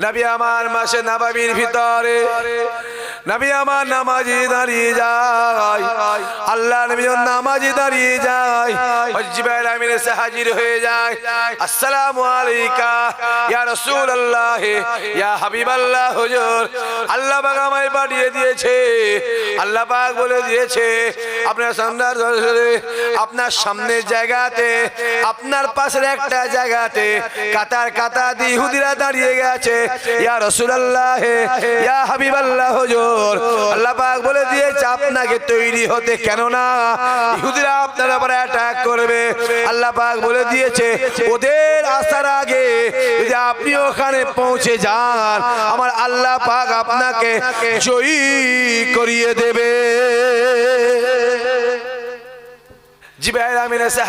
নবী আমার মাসে নাবাবির ভিতরে। নবী আমার নামাজি দাঁড়িয়ে যায়। আল্লাহ নবী নামাজি দাঁড়িয়ে যায় জিবাইল আমিন এসে হাজির হয়ে যায়। আসসালামু আলাইকা, ইয়া রাসূলুল্লাহ, ইয়া হাবিবাল্লাহ, হুজুর। আল্লাহ পাক আমায় পাঠিয়ে দিয়েছে। আল্লাহ পাক বলে দিয়েছে, আপনার সামনের আপনার সামনের জায়গাতে, আপনার পাশের একটা জায়গাতে কাতার কাতার ইহুদিরা দাঁড়িয়ে গেছে। ইয়া রাসূলুল্লাহ, ইয়া হাবিবাল্লাহ, হুজুর। আল্লাহ পাক বলে দিয়েছে, আপনাকে তৈরি হতে কেন না ইহুদিরা আপনার উপরে অ্যাটাক করবে। আল্লাহ পাক বলে দিয়েছে, ওদের আসার আগে যদি আপনি ওখানে পৌঁছে যান, আমার আল্লাহ পাক আপনাকে জয়ী করিয়ে দেবে।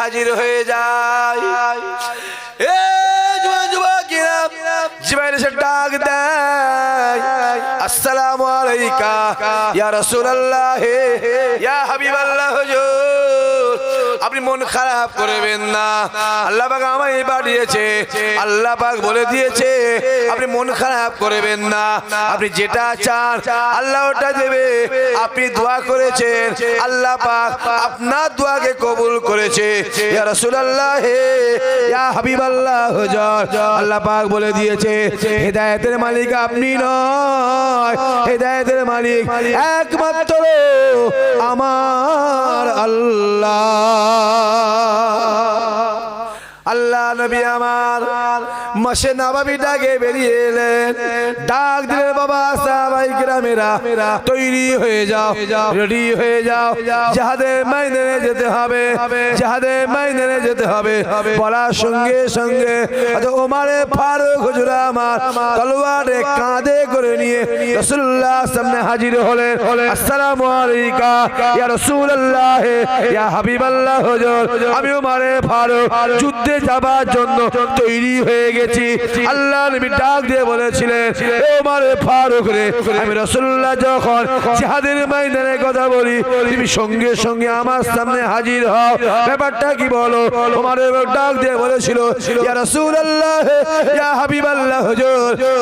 হাজির হয়ে যায়। আসসালামু আলাইকা ইয়া রাসূলুল্লাহ ইয়া হাবিবাল্লাহ হুজুর। আপনি মন খারাপ করবেন না। আল্লাহ পাক আমায় পাঠিয়েছে আল্লাহ পাক বলে দিয়েছে, আপনি মন খারাপ করবেন না। আপনি যেটা চান, আল্লাহ ওটা দেবে। আপনি দোয়া করেছেন, আল্লাহ পাক আপনার দোয়াকে কবুল করেছে। ইয়া রাসূলুল্লাহ হে ইয়া হাবিবাল্লাহ হুজুর আল্লাহ পাক বলে দিয়েছে, হেদায়েতের মালিক আপনি নয়। হেদায়েতের মালিক একমাত্র আমার আল্লাহ। নবী আমার। মাসে নাবাবি ডাকে বেরিয়ে এলেন। ডাক দিলেন, বাবা, সাহাবাই গ্রামেরা তৈরি হয়ে যাও, রেডি হয়ে যাও। যাহাদের মাইদানে যেতে হবে যাহাদের মাইদানে যেতে হবে। বলার সঙ্গে সঙ্গে ওমারে ফারুক হুজুর আমার তলোয়ারে কাঁধে করে নিয়ে রাসূলুল্লাহ সামনে হাজির হলেন। আসসালামু আলাইকা, ইয়া রাসূলুল্লাহ, ইয়া হাবিবাল্লাহ হুজুর, আমি ওমারে ফারুক, যুদ্ধে যাবার জন্য তৈরি হয়ে গেছি। আমি রাসূলুল্লাহ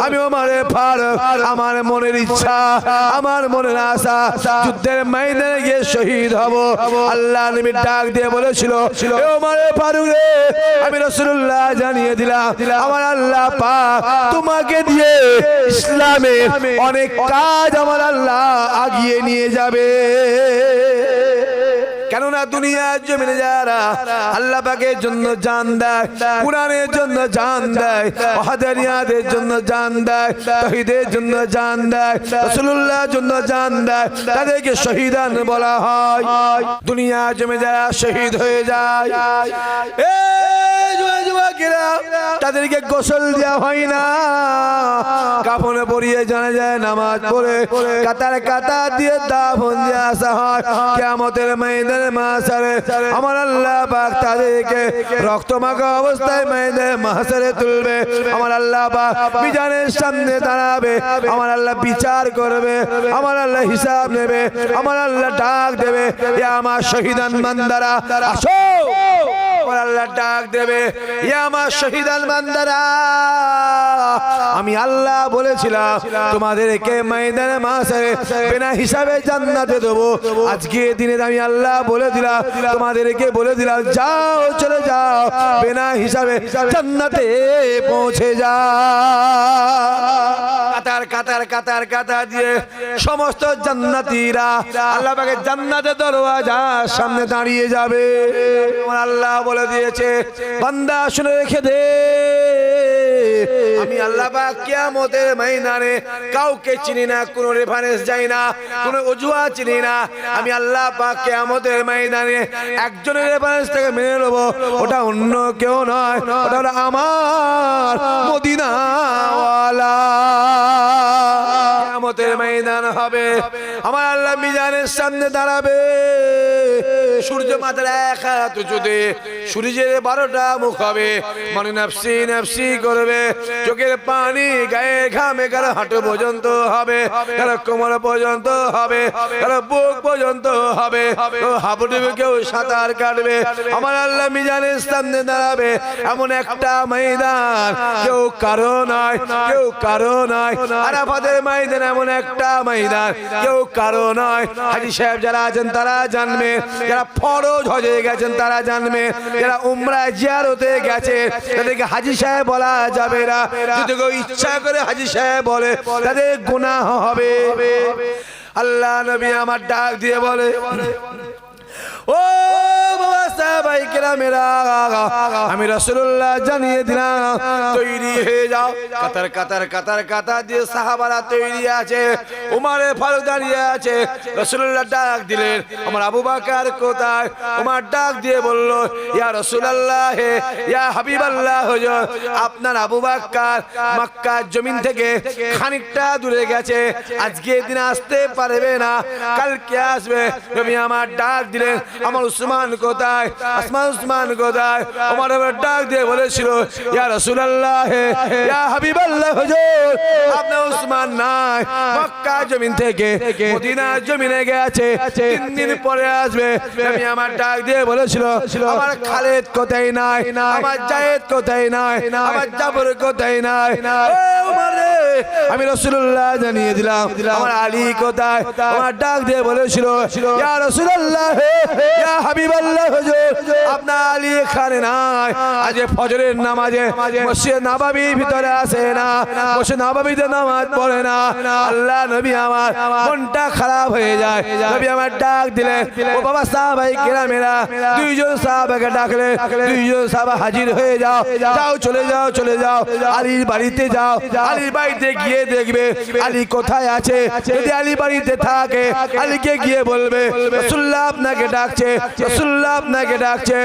আমার ফারুক, আমার মনের ইচ্ছা, আমার মনের আশা, যুদ্ধের ময়দানে গিয়ে শহীদ হব। আল্লাহ নবী ডাক দিয়ে বলেছিল ওমারে ফারুক রে, আমি রাসূলুল্লাহ জানিয়ে দিলাম, আমার আল্লাহ তোমাকে দিয়ে ইসলামের অনেক কাজ আমার আল্লাহ আগিয়ে নিয়ে যাবে। কেননা দুনিয়ার জমিনে যারা জন্য জান দেয়, কোরআনের জন্য জান দেয় ওয়াহাদানিয়াদের জন্য জান দেয় তহিদের জন্য জান দেয় জন্য জান দেয়, তাদেরকে শহীদান বলা হয়। দুনিয়ার জমিনে যারা শহীদ হয়ে যায় যুবক তাদেরকে গোসল দেওয়া হয় না। কাফনে পরিয়ে জানা যায়, নামাজ পড়ে কাতার কাতার দিয়ে দাফন দিয়ে আসা হয়। কিয়ামতের ময়দানে মাসারে আমার আল্লাহ পাক তাদেরকে রক্তমাখা অবস্থায় ময়দানে মাসারে তুলবে। আমার আল্লাহ পাক মিজানের সামনে দাঁড়াবে। আমার আল্লাহ বিচার করবে। আমার আল্লাহ হিসাব নেবে। আমার আল্লাহ ডাক দেবে। আমার শহীদান বান্দারা, আসো! আমার আল্লাহ ডাক দেবে এ আমার শহীদান বান্দারা আমি আল্লাহ বলেছিলাম তোমাদেরকে ময়দানে মাসে বিনা হিসাবে জান্নাতে দেবো। আজকে দিনে আমি আল্লাহ বলে দিলাম তোমাদেরকে বলে দিলাম যাও চলে যাও বিনা হিসাবে জান্নাতে পৌঁছে যাও কাতার কাতার কাতার কাতার দিয়ে সমস্ত জান্নাতীরা আল্লাহ পাকে জান্নাতে দরওয়াজা সামনে দাঁড়িয়ে যাবে। আল্লাহ বলে দিয়েছে, বান্দা শুনে রেখে দে। আমি আল্লাহ পাক কিয়ামতের ময়দানে কাউকে চিনি না, কোনো রেফারেন্স যাই না, কোনো অজুয়া চিনি না। আমি আল্লাহ পাক কিয়ামতের ময়দানে একজনের রেফারেন্স থেকে মেনে নেব। ওটা অন্য কেউ নয়, ওটা হলো আমার মদিনাওয়ালা। কিয়ামতের ময়দান হবে, আমার আল্লাহ মিজানের সামনে দাঁড়াবে। সূর্য মাথার এক হাত উঁচুতে, সূর্যের বারোটা মুখ হবে। মানে নাফসি নাফসি করবে। চোখের পানি গায়ে ঘামে, কারও হাঁটু পর্যন্ত হবে, কারও কোমর পর্যন্ত হবে, কারও বুক পর্যন্ত হবে। হাবুডুবু কেউ সাঁতার কাটবে। আমার আল্লাহ মিজানের সামনে দাঁড়াবে। এমন একটা ময়দান, কেউ কারও নয়, কেউ কারও নয়। আরাফাতের ময়দান এমন একটা ময়দান, কেউ কারও নয়। হাজি সাহেব যারা আছেন তারা জানবে, যারা ফরজ হজে গেছেন, তারা জানবে। যারা উমরা জিয়ারতে গেছে, তাদেরকে হাজি সাহেব বলা যাবে না। যদি কেউ ইচ্ছা করে হাজি সাহেব বলে, তাদের গুনাহ হবে। আল্লাহ নবী আমার ডাক দিয়ে বলে, ও বাবা সাহাবাই কেরামেরা, আমি রাসূলুল্লাহ জানিয়ে দিলাম, তৈরি হয়ে যাও। কাতার কাতার কাতার কাতার দিয়ে সাহাবারা তৈরি আছে, উমারে ফারুক দাঁড়িয়ে আছে রসুল্লাহ ডাক দিলেন, আমার আবু বকর কোথায়? উমার ডাক দিয়ে বলল, ইয়া রসুল্লাহ হে ইয়া হাবিবাল্লাহ, হুজুর, আপনার আবু বকর মক্কা জমিন থেকে খানিকটা দূরে গেছে, আজকে দিন আসতে পারবে না, কালকে আসবে। তুমি আমার ডাক দিলেন, আমার উসমান কোথায়? আসমান উসমান আমার আবার ডাক দিয়ে বলেছিল ইয়া রাসূলুল্লাহ ইয়া হাবিবাল্লাহ হুজুর আপনার উসমান নাই। মক্কা জমিন থেকে মদিনা জমিনে গেছে। তিন দিন পরে আসবে। নবী আমার ডাক দিয়ে বলেছিল আমার খালেদ কোথায় নাই? আমার জায়েদ কোথায় নাই? আমার জাবর কোথায় নাই? আমি রাসূলুল্লাহ জানিয়ে দিলাম, আমার আলী কোথায়? আমার ডাক দিয়ে বলেছিল আপনার আলী এখানে নাই। আজ ফজরের নামাজে মসজিদ ভিতরে আসে না, মসজিদ নামাজ পড়ে না। আল্লাহ নবী আমার মনটা খারাপ হয়ে যায়। নবী আমার ডাক দিলেন, ও বাবা সাহাবাই দুইজন সাহাবাকে ডাকলে, দুইজন সাহাবা হাজির হয়ে যাও। যাও, চলে যাও চলে যাও। আলীর বাড়িতে যাও, আলীর বাড়িতে গিয়ে দেখবে আলী কোথায় আছে? যদি আলী বাড়িতে থাকে আলীকে গিয়ে বলবে রসুল্লাহ আপনাকে ডাকছে রসুল্লাহ আপনাকে ডাকছে।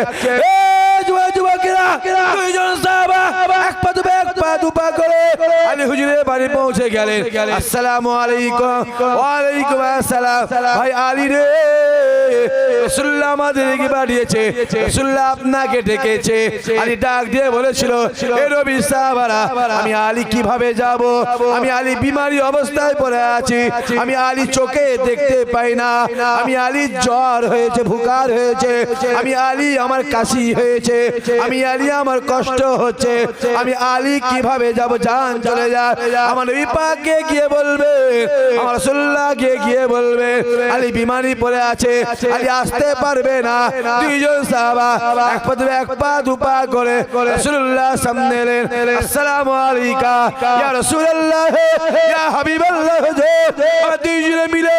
আপনাকে ডেকেছে। আলী ডাক দিয়ে বলেছিল আমি আলী কীভাবে যাব? আমি আলী বিমারি অবস্থায় পড়ে আছি। আমি আলী চোখে দেখতে পাই না। আমি আলী জ্বর হয়েছে ভুকার হয়েছে। আমি আলী আমার কাশি হয়েছে। আমি আলী, আমার কষ্ট হচ্ছে। আমি আলী কীভাবে যাব? জান চলে যায় আমার নবী পাককে গিয়ে বলবে, আমার রাসূলুল্লাহ গিয়ে গিয়ে বলবে, আলী বিমারি পড়ে আছে। আলী আসতে পারবে না। দুইজন সাহাবা এক পা এক পা দুপা করে রাসূলুল্লাহ সামনে এলেন। আসসালামু আলাইকা। ইয়া রাসূলুল্লাহ, ইয়া হাবিবাল্লাহ আমরা দুইজনে মিলে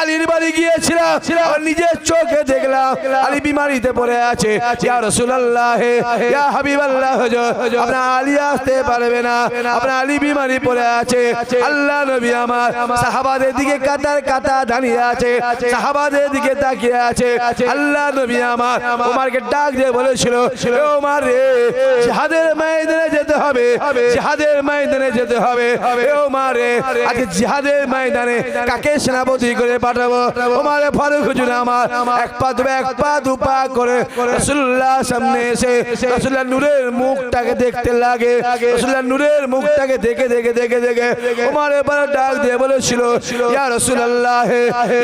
আলীর বাড়ি গিয়েছিলাম। নিজের চোখে দেখলাম আলী বিমারিতে পড়ে আছে। ইয়া রাসূলুল্লাহ ইয়া হাবিবাল্লাহ আপনার আলী আসতে পারবে না। আপনার আলী বিমারি পড়ে আছে। আল্লাহ নবী আমার সাহাবাদের দিকে কাতার কাতার দাঁড়িয়ে আছে। সাহাবাদের দিকে তাকিয়ে আছে। আল্লাহ নবী আমার ওমারকে ডাক দিয়ে বলেছিল "এ ওমর রে জিহাদের ময়দানে যেতে হবে। জিহাদের ময়দানে যেতে হবে। এ ওমর রে আজকে জিহাদের ময়দানে কাকে সেনাপতি করে পাঠাবো? ওমর ফারুক হুজুর আমার এক পা দুপা এক পা দুপা করে রাসূলুল্লাহ সামনে এসে রাসূলুল্লাহ নূরের মুখটাকে দেখতে লাগে। রাসূলুল্লাহ নূরের মুখটাকে দেখে দেখে দেখে দেখে ওমর এবার ডাক দিয়ে বলেছিল, ইয়া রাসূলুল্লাহ,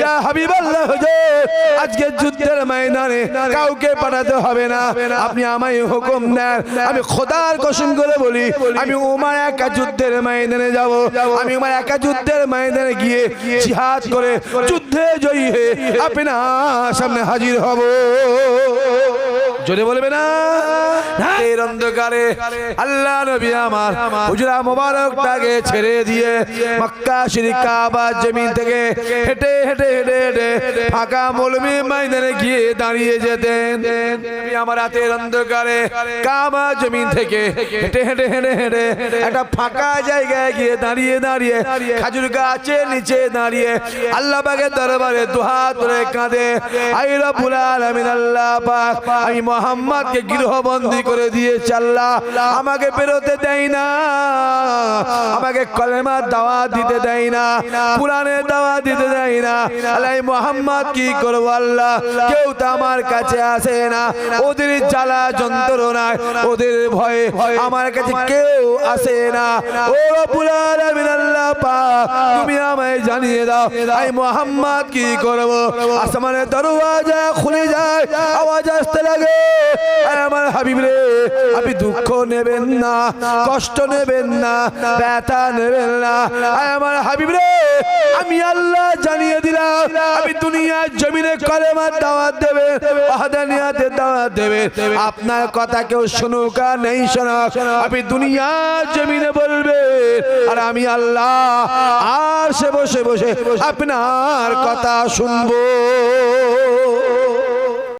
ইয়া হাবিবাল্লাহ হুজুর, আজকে যুদ্ধের ময়দানে কাউকে পাঠাতে হবে না। আপনি আমায় হুকুম দেন। আমি খোদার কসম করে বলি, আমি উমার একা যুদ্ধের ময়দানে যাব। আমি উমার একা যুদ্ধের ময়দানে গিয়ে জিহাদ করে যুদ্ধে জয়ী হয়ে আপনার সামনে হাজির হব। জোরে বলবে না। রাতের অন্ধকারে আল্লাহ নবী আমার হুজরা মোবারকটাকে ছেড়ে দিয়ে মক্কা শরীফ কাবা জমিন থেকে হেঁটে হেঁটে হেঁটে হেঁটে ফাঁকা মৌলমি ময়দানে গিয়ে দাঁড়িয়ে যেতেন। আমার রাতের অন্ধকারে কাবা জমিন থেকে হেঁটে হেঁটে হেঁটে হেঁটে একটা ফাঁকা জায়গায় গিয়ে দাঁড়িয়ে দাঁড়িয়ে খাজুর গাছের নিচে দাঁড়িয়ে আল্লাহ পাকের দরবারে দুহাত ধরে কাঁদে। আই রব্বুল আলামিন, আল্লাহ পাক, আমি মোহাম্মদকে গৃহবন্দী করে দিয়ে চাল্লা আমাকে বেরোতে দেয় না। আমাকে কলেমার দাওয়া দিতে দেয় না। পুরাণের দাওয়া দিতে দেয় না। আল্লাহ মোহাম্মদ কি করব আল্লাহ? কেউ তো আমার কাছে আসে না। ওদের জ্বালা যন্ত্রণায় ওদের ভয়ে আমার কাছে কেউ আসে না। ও আল্লাহ পাক, তুমি আমায় জানিয়ে দাও, এই মোহাম্মদ কি করব? আসমানের দরওয়াজা খুলে যায়, আওয়াজ আসতে লাগে। আমার হাবিব রে, আপনি দুঃখ নেবেন না, কষ্ট নেবেন না, ব্যথা নেবেন না। আমার হাবিব রে, আমি আল্লাহ জানিয়ে দিলাম আমি দুনিয়ার জমিনে কলেমার দাওয়াত দেবে ওয়াহদানিয়াতের দাওয়াত দেবে আপনার কথা কেউ শুনুক আর নেই শোনাক। আপনি দুনিয়ার জমিনে বলবে আর আমি আল্লাহ আর সে বসে বসে আপনার কথা শুনব।